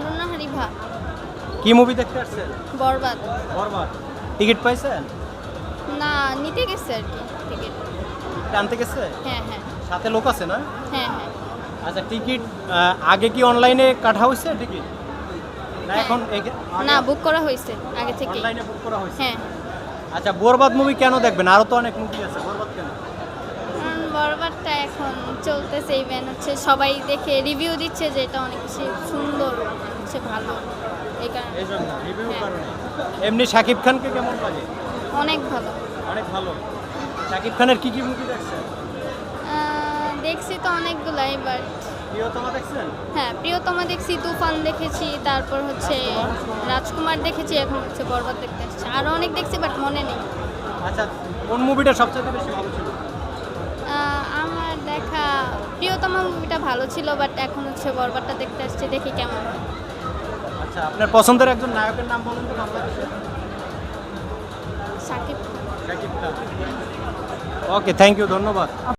অনন্যা হারিভা কি মুভি দেখতে আসছেন? বরবাদ। বরবাদ। টিকিট পাইছেন? না নিতে গেছে আর কি টিকিট। টানতে গেছে? হ্যাঁ হ্যাঁ। সাথে লোক আছে না? হ্যাঁ হ্যাঁ। আচ্ছা টিকিট আগে কি অনলাইনে কাটা হয়েছে টিকিট? না হ্যাঁ। এখন না বুক করা হয়েছে আগে থেকে। অনলাইনে বুক করা হয়েছে? হ্যাঁ। আচ্ছা বরবাদ মুভি কেন দেখবেন? আরও তো অনেক মুভি আছে বরবাদ কেন? কারণ বরবাদটা এখন চলতেছে ইভেন হচ্ছে সবাই দেখে রিভিউ দিচ্ছে যে এটা অনেক বেশি সুন্দর। ভালো। এই কারণে হ্যাঁ। এমনি শাকিব খানকে কেমন লাগে? অনেক ভালো। অনেক ভালো। শাকিব খানের কি কি মুভি দেখছেন? দেখছি তো অনেকগুলাই বাট প্রিয়তমা দেখছেন? হ্যাঁ প্রিয়তমা দেখছি তুফান দেখেছি তারপর হচ্ছে রাজকুমার? দেখেছি এখন হচ্ছে বরবাদ দেখতে আসছে। আরও অনেক দেখছি বাট মনে নেই। আচ্ছা কোন মুভিটা সবচেয়ে বেশি ভালো ছিল? আমার দেখা প্রিয়তমা মুভিটা ভালো ছিল বাট এখন হচ্ছে বরবারটা দেখতে আসছে দেখি কেমন হয়। আচ্ছা আপনার পছন্দের একজন নায়কের নাম বলুন তো বাংলাদেশে Shakib Khan. Okay thank you ধন্যবাদ।